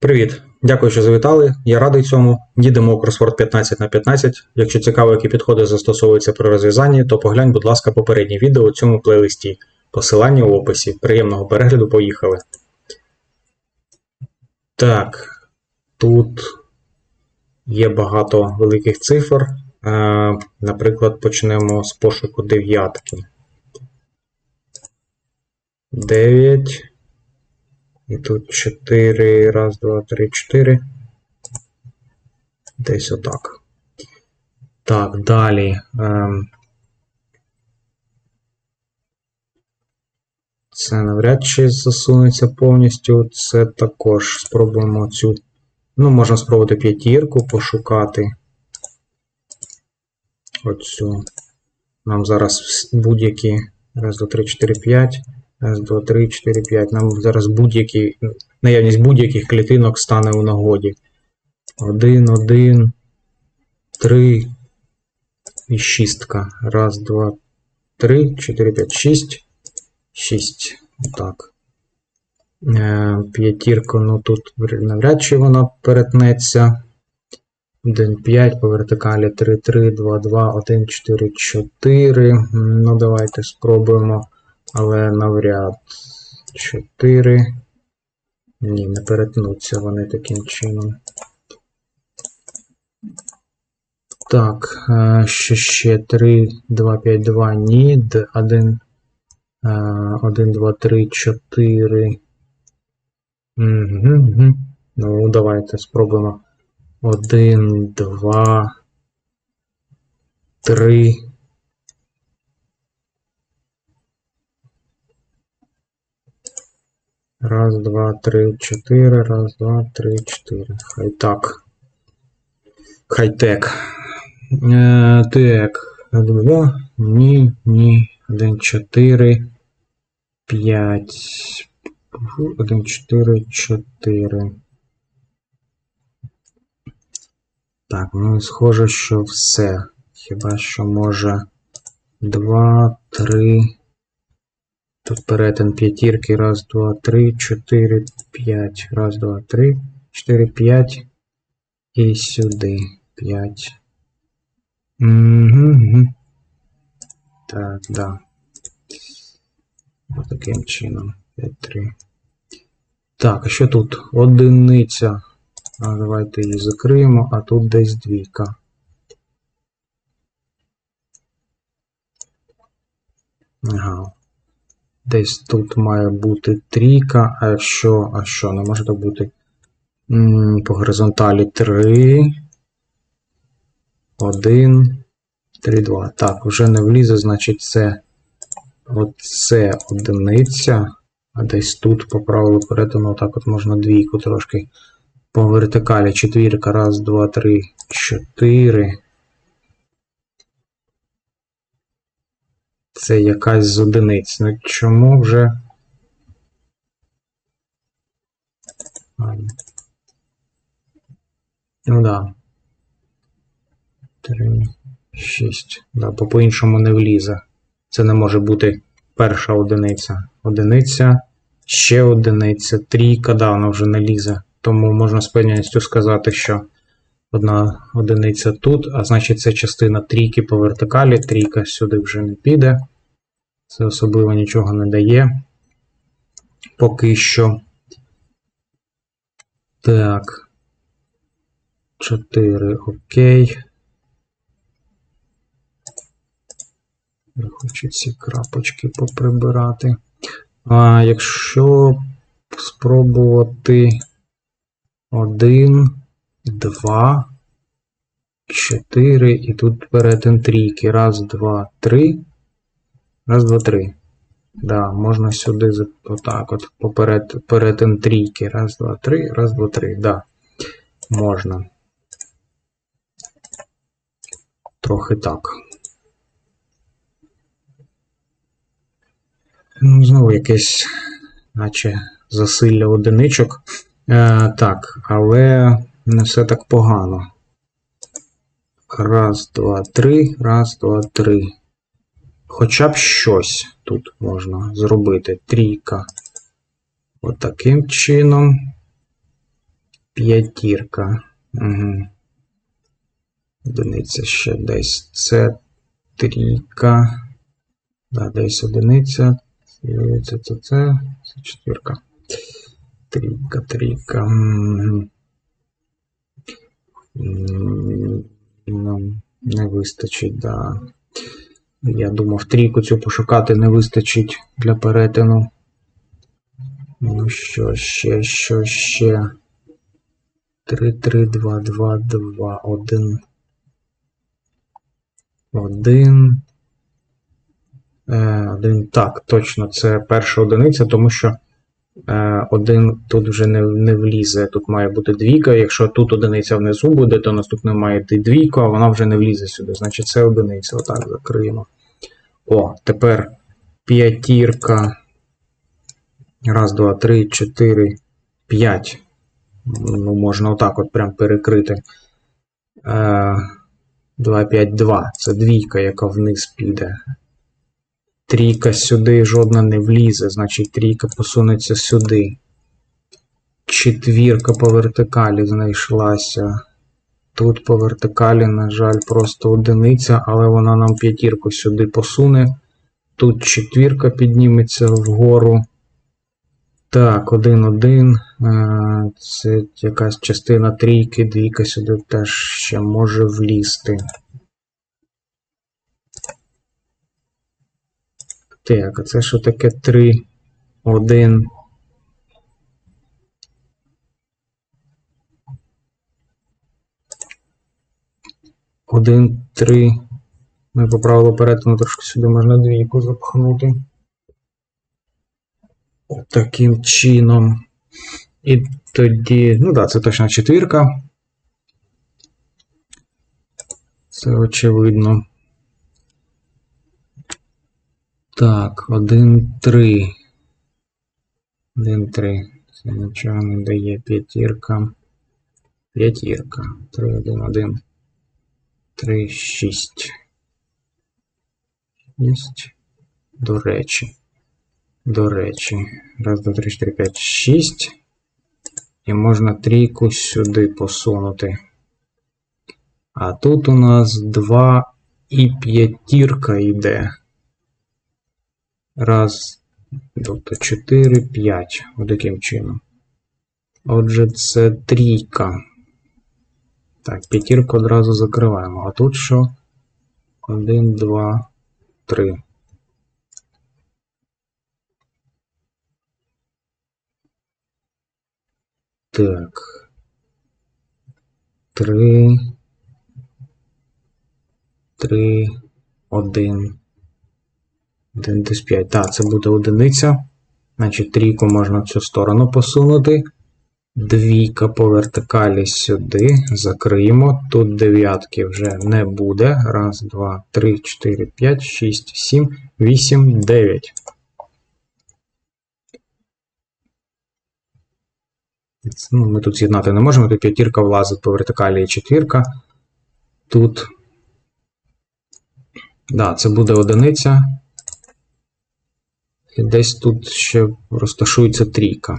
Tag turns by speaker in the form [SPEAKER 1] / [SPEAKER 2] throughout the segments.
[SPEAKER 1] Привіт! Дякую, що завітали. Я радий цьому. Їдемо у кросворд 15 на 15. Якщо цікаво, які підходи застосовуються при розв'язанні, то поглянь, будь ласка, попереднє відео у цьому плейлисті. Посилання у описі. Приємного перегляду, поїхали. Так, тут є багато великих цифр. Е, Наприклад, почнемо з пошуку дев'ятки. 9. І тут 4, раз, два, три, 4. Десь отак. Так, далі. Ем, Це навряд чи засунеться повністю. Це також спробуємо цю. Ну, можна спробувати п'ятірку пошукати. Оцю. Нам зараз будь-які. Раз, два, три, 4, 5. Раз, два, три, 4, 5. Нам зараз будь-які, наявність будь-яких клітинок стане у нагоді. 1, 1, 3 і шістка. Раз, два, три, 4, 5, 6. 6. Так. Е, П'ятірка, ну тут навряд чи вона перетнеться. 1, 5 по вертикалі 3, 3, 2, 2, 1, 4, 4. Ну, давайте спробуємо. Але навряд 4. Ні, не перетнуться вони таким чином. Так, е, ще ще 3, 2, 5, 2, ні. Д- 1, 1, 2, 3, 4. Угу, угу. Ну, давайте спробуємо. 1, 2, 3. Раз, два, три, чотири. Раз, два, три, чотири. Хай так. Хай-тек. Е, так. Два. Ні, ні. Один, чотири. П'ять. Один, чотири, чотири. Так, ну схоже, що все. Хіба що може. Два, три. Тут перетин п'ятірки. Раз, два, три, чотири, п'ять. Раз, два, три, чотири, п'ять. І сюди. П'ять. Угу. Так, да. Ось таким чином. 5, 3. Так, а що тут? Одиниця. А, давайте її закриємо, а тут десь двійка. Ага. Десь тут має бути трійка, а що, а що, не може так бути по горизонталі 3, 1, 3, 2. Так, вже не влізе, значить це оце одиниця, а десь тут по правилу перетину так от можна двійку трошки по вертикалі. Четвірка, раз, два, три, чотири. Це якась з одиниць. Ну чому вже. Ну да. 3, 6. Да, бо по-іншому не влізе. Це не може бути перша одиниця. Одиниця, ще одиниця, трійка, да, вона вже не лізе. Тому можна з певністю сказати, що одна одиниця тут, а значить це частина трійки по вертикалі, трійка сюди вже не піде. Це особливо нічого не дає. Поки що. Так. 4, окей. Хочу ці крапочки поприбирати. А якщо спробувати 1, 2, 4 і тут перетин трійки. Раз, два, три. Раз, два, три. Да, можна сюди отак от поперед перетин трійки. Раз, два, три, раз, два, три. Да. Можна. Трохи так. Ну, знову якесь, наче засилля одиничок. Е, так, але не все так погано. Раз, два, три, раз, два, три. Хоча б щось тут можна зробити. Трійка. Отаким чином. П'ятірка. Угу. Одиниця ще десь. Це трійка. Да, десь одиниця. Це, це, це, це, четвірка. Трійка, трійка. М, Нам не вистачить, да. Я думав, трійку цю пошукати не вистачить для перетину. Ну що ще, що ще? 3, 3, 2, 2, 2, 1. 1. Е, один. Так, точно, це перша одиниця, тому що один тут вже не, не влізе. Тут має бути двійка. Якщо тут одиниця внизу буде, то наступне має йти двійка, а вона вже не влізе сюди. Значить, це одиниця. Отак закриємо. О, тепер п'ятірка. Раз, два, три, чотири, п'ять. Ну, можна отак от прям перекрити. Е, 2, 5, 2. Це двійка, яка вниз піде. Трійка сюди жодна не влізе, значить трійка посунеться сюди. Четвірка по вертикалі знайшлася. Тут по вертикалі, на жаль, просто одиниця, але вона нам п'ятірку сюди посуне. Тут четвірка підніметься вгору. Так, один, один. Е, Це якась частина трійки, двійка сюди теж ще може влізти. Так, а це що таке 3, 1. Один, три. Ми по правилу перетину трошки сюди можна двійку запхнути. Таким чином. І тоді, ну так, да, це точно четвірка. Це очевидно. Так, 1, 3. 1, 3. Це нічого не дає п'ятірка. П'ятірка. 3, 1, 1. 3, 6. 6. До речі. До речі. Раз, два, три, чотири, п'ять, шість. І можна трійку сюди посунути. А тут у нас 2 і п'ятірка йде. Раз, тобто 4, 5. Отаким чином. Отже, це трійка. Так, п'ятірку одразу закриваємо. А тут що? 1, 2, 3. Так. 3. 3, 1. 1 десь 5. Так, це буде одиниця. Значить, трійку можна в цю сторону посунути. Двійка по вертикалі сюди. Закриємо. Тут дев'ятки вже не буде. Раз, два, три, чотири, п'ять, шість, сім, вісім, дев'ять. Ну, ми тут з'єднати не можемо. Тут п'ятірка влазить по вертикалі і четвірка. Тут. Да, це буде одиниця. Десь тут ще розташується трійка.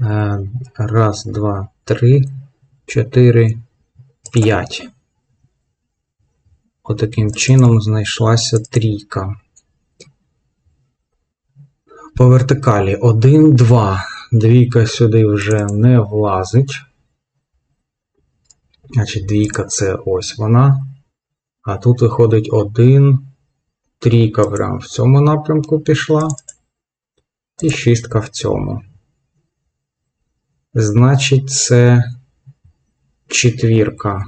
[SPEAKER 1] Е, Раз, два, три, чотири, п'ять. Отаким чином знайшлася трійка. По вертикалі 1, 2. Двійка сюди вже не влазить. Значить, двійка це ось вона. А тут виходить 1. Трійка прямо в цьому напрямку пішла. І шістка в цьому. Значить, це четвірка.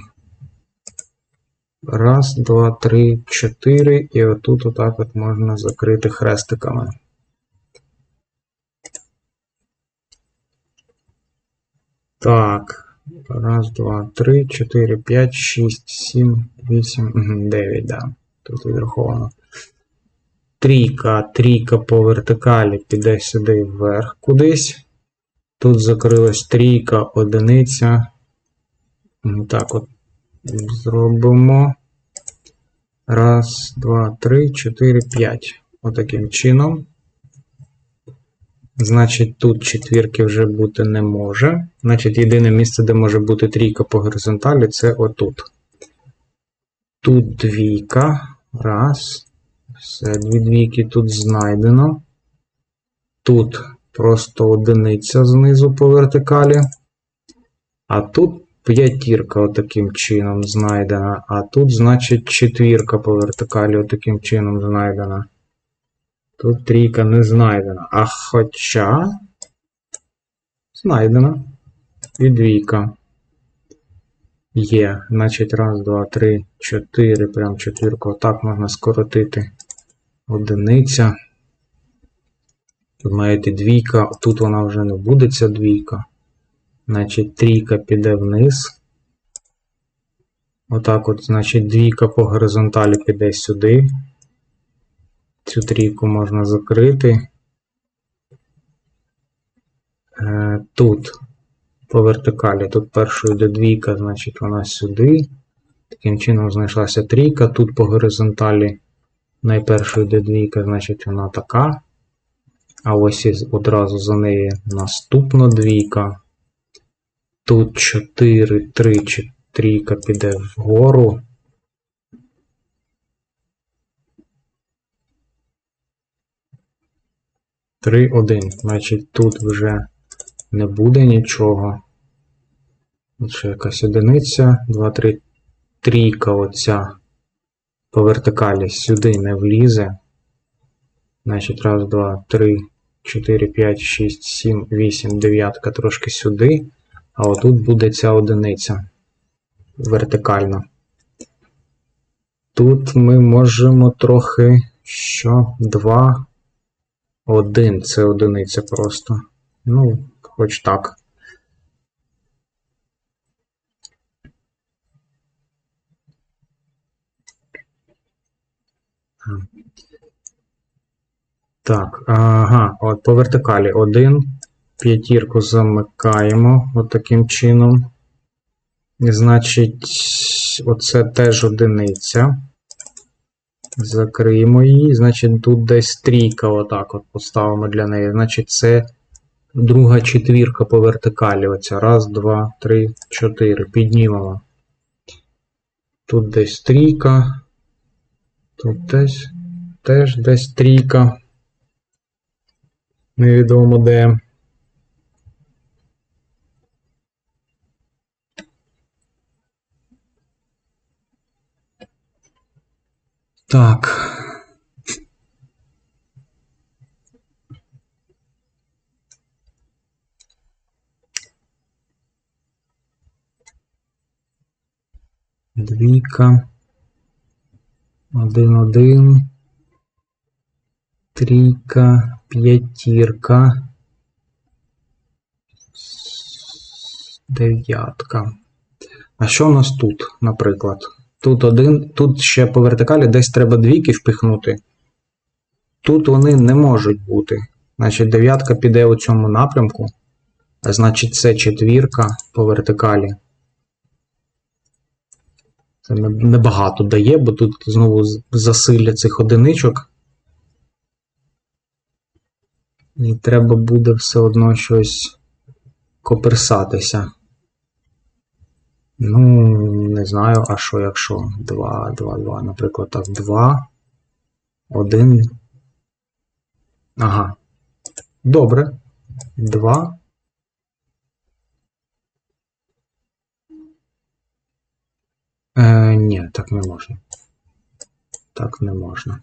[SPEAKER 1] Раз, два, три, чотири. І отут отак от можна закрити хрестиками. Так. Раз, два, три, чотири, п'ять, шість, сім, вісім, дев'ять, да. Тут відраховано. Трійка, трійка по вертикалі піде сюди вверх кудись. Тут закрилась трійка, одиниця. Так от зробимо. Раз, два, три, чотири, п'ять. Отаким чином. Значить, тут четвірки вже бути не може. Значить, єдине місце, де може бути трійка по горизонталі, це отут. Тут двійка. Раз. Все, дві двійки тут знайдено. Тут просто одиниця знизу по вертикалі. А тут п'ятірка отаким чином знайдена. А тут, значить, четвірка по вертикалі отаким чином знайдена. Тут трійка не знайдена. А хоча знайдена. І двійка. Є. Значить, раз, два, три, чотири. Прям четвірку. Отак можна скоротити. Одиниця. Тут маєте двійка. Тут вона вже не буде, ця двійка. Значить, трійка піде вниз. Отак от, значить, двійка по горизонталі піде сюди. Цю трійку можна закрити. Е, Тут по вертикалі, тут першою йде двійка, значить вона сюди. Таким чином знайшлася трійка. Тут по горизонталі найпершою йде двійка, значить вона така. А ось одразу за нею наступна двійка. Тут 4, 3, чи трійка піде вгору. Три, один. Значить, тут вже не буде нічого. Ще якась одиниця. 2, 3. Трійка оця по вертикалі сюди не влізе. Значить, раз, два, три, 4, 5, 6, 7, 8, дев'ятка трошки сюди. А отут буде ця одиниця вертикально. Тут ми можемо трохи що? 2, 1. Це одиниця просто. Ну, хоч так. Так, ага, от по вертикалі 1. П'ятірку замикаємо от таким чином. Значить, оце теж одиниця. Закриємо її. Значить, тут десь трійка, отак от поставимо для неї. Значить, це друга четвірка по вертикалі. Оця. Раз, два, три, чотири. Піднімемо. Тут десь трійка. Тут десь теж десь трійка. Невідомо де. Так. Двійка. Один, один. Трійка, п'ятірка. Дев'ятка. А що у нас тут, наприклад? Тут один, тут ще по вертикалі десь треба двійки впихнути. Тут вони не можуть бути. Значить, дев'ятка піде у цьому напрямку. А значить, це четвірка по вертикалі. Це небагато дає, бо тут знову засилля цих одиничок. І треба буде все одно щось коперсатися. Ну, не знаю, а що якщо 2, 2, 2, наприклад, так, 2, 1. Ага. Добре. 2. Е, Ні, так не можна. Так не можна.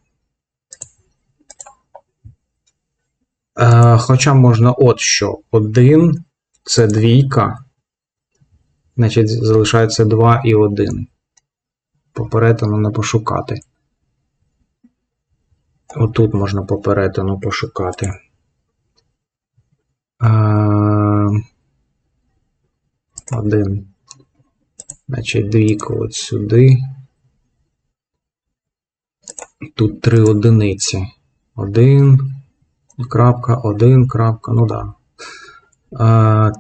[SPEAKER 1] Е, Хоча можна от що. 1 це двійка. Значить, залишається 2 і 1. По перетину не пошукати. Отут можна по перетину пошукати. Один. Значить, двійка от сюди. Тут три одиниці. Один. Крапка, один, крапка, ну да.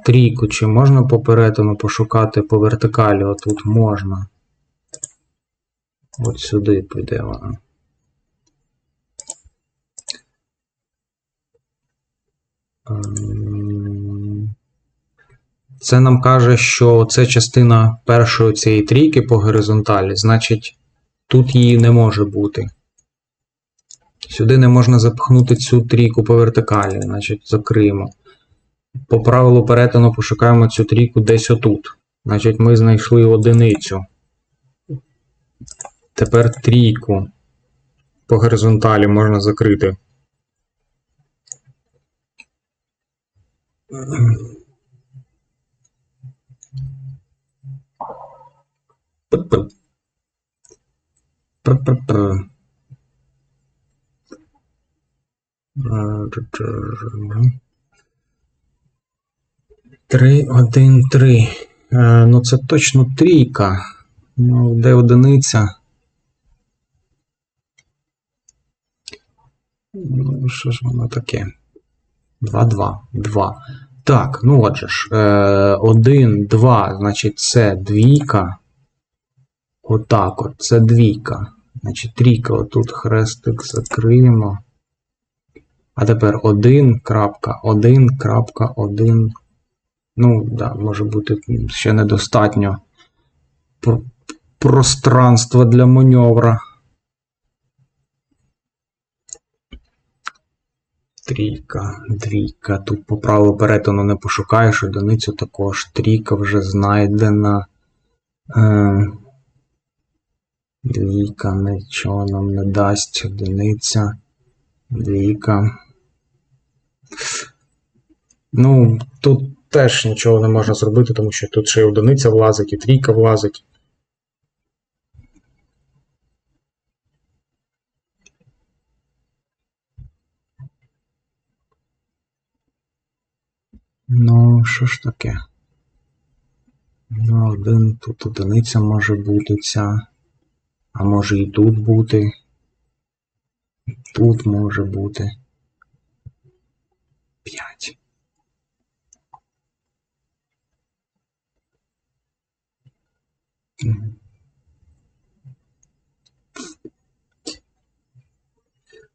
[SPEAKER 1] Трійку, чи можна по перетину пошукати по вертикалі? Отут можна. От сюди піде вона. Ем, Це нам каже, що це частина першої цієї трійки по горизонталі, значить, тут її не може бути. Сюди не можна запихнути цю трійку по вертикалі, значить закриємо. По правилу перетину пошукаємо цю трійку десь отут. Значить, ми знайшли одиницю. Тепер трійку по горизонталі можна закрити. П-п. П-п-п. Е, т-т-т. Три, один, три. Е, Ну, це точно трійка. Ну, де одиниця? Ну, що ж воно таке? 2, 2, 2. Так, ну отже ж. Е, 1, 2, значить, це двійка. Отак от, це двійка. Значить, трійка, отут хрестик закриємо. А тепер 1, крапка, 1, крапка, 1. Ну, да, може бути ще недостатньо про- пространства для маневра. Трійка, двійка. Тут по правилу перетину не пошукаєш, одиницю також. Трійка вже знайдена. Е, двійка нічого нам не дасть. Одиниця. Двійка. Ну, тут теж нічого не можна зробити, тому що тут ще й одиниця влазить, і трійка влазить. Ну, що ж таке? Ну, один тут одиниця може бути ця. А може і тут бути. Тут може бути. 5.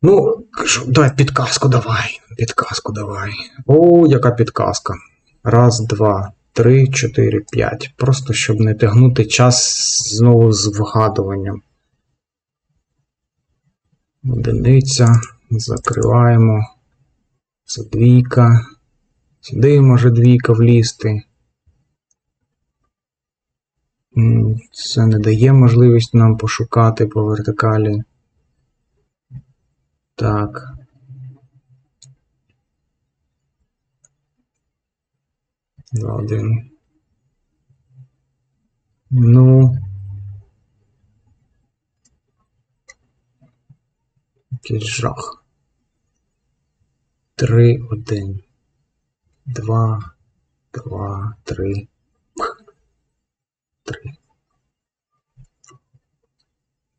[SPEAKER 1] Ну, кажу, давай підказку давай. Підказку давай. О, яка підказка. Раз, два, три, чотири, п'ять. Просто щоб не тягнути час знову з вгадуванням. Одиниця. Закриваємо. Це двійка. Сюди може двійка влізти. Це не дає можливість нам пошукати по вертикалі. Так. Два, один. Ну. Якийсь жах. Три, один. Два, два, три. Три.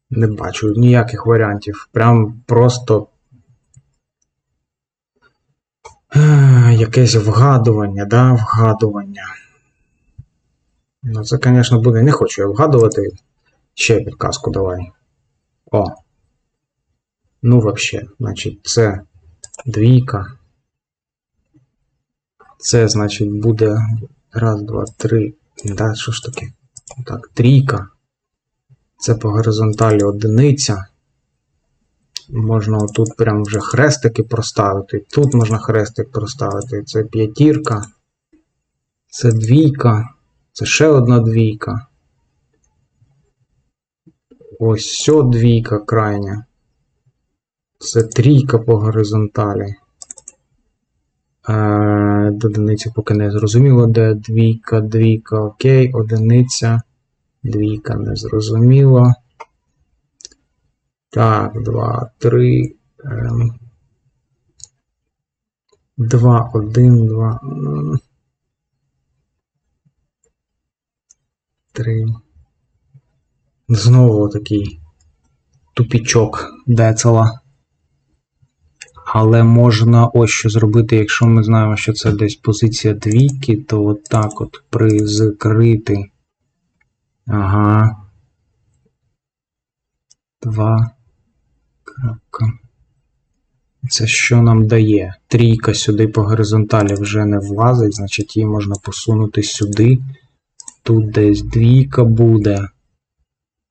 [SPEAKER 1] Не бачу ніяких варіантів. Прям просто. е, Якесь вгадування, да, вгадування. Ну, це, звісно, буде. Не хочу я вгадувати. Ще підказку давай. О. Ну, вообще, значить, це двійка. Це, значить, буде. Раз, два, три. Да, що ж таке? Так, трійка. Це по горизонталі одиниця. Можна отут прям вже хрестики проставити. Тут можна хрестик проставити. Це п'ятірка. Це двійка. Це ще одна двійка. Ось сьо двійка крайня. Це трійка по горизонталі. До одиниці поки не зрозуміло, де двійка, двійка, окей, одиниця. Двійка не зрозуміло. Так, два, три. Ем, два, один, два. м, Три. Знову такий тупічок децела. Але можна ось що зробити, якщо ми знаємо, що це десь позиція двійки, то отак от призкрити. Ага. 2. Крапка. Це що нам дає? Трійка сюди по горизонталі вже не влазить, значить її можна посунути сюди. Тут десь двійка буде.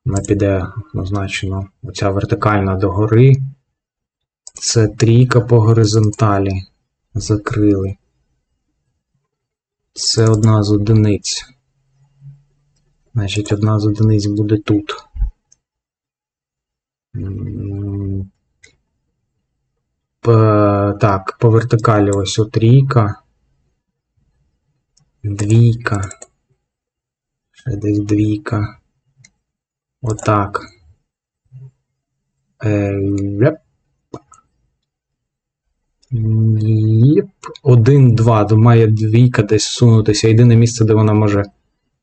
[SPEAKER 1] Вона піде однозначно оця вертикальна догори. Це трійка по горизонталі. Закрили. Це одна з одиниць. Значить, одна з одиниць буде тут. Так, по вертикалі ось от трійка. Двійка. Ще десь двійка. Отак. Е, Єп. Єп. Один, два. То Має двійка десь сунутися. Єдине місце, де вона може.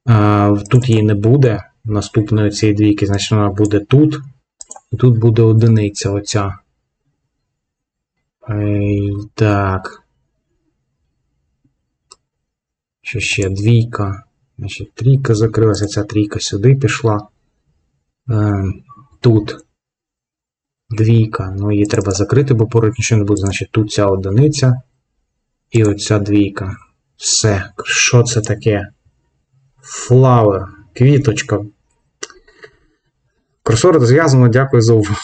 [SPEAKER 1] А, тут її не буде. Наступної цієї двійки, значить вона буде тут. І тут буде одиниця оця. Ей, так. Що ще двійка. Значить, трійка закрилася, ця трійка сюди пішла. Е, тут двійка. Ну, її треба закрити, бо поруч нічого не буде. Значить, тут ця одиниця і оця двійка. Все. Що це таке? Флауер. Квіточка. Кросворд зв'язано, дякую за увагу.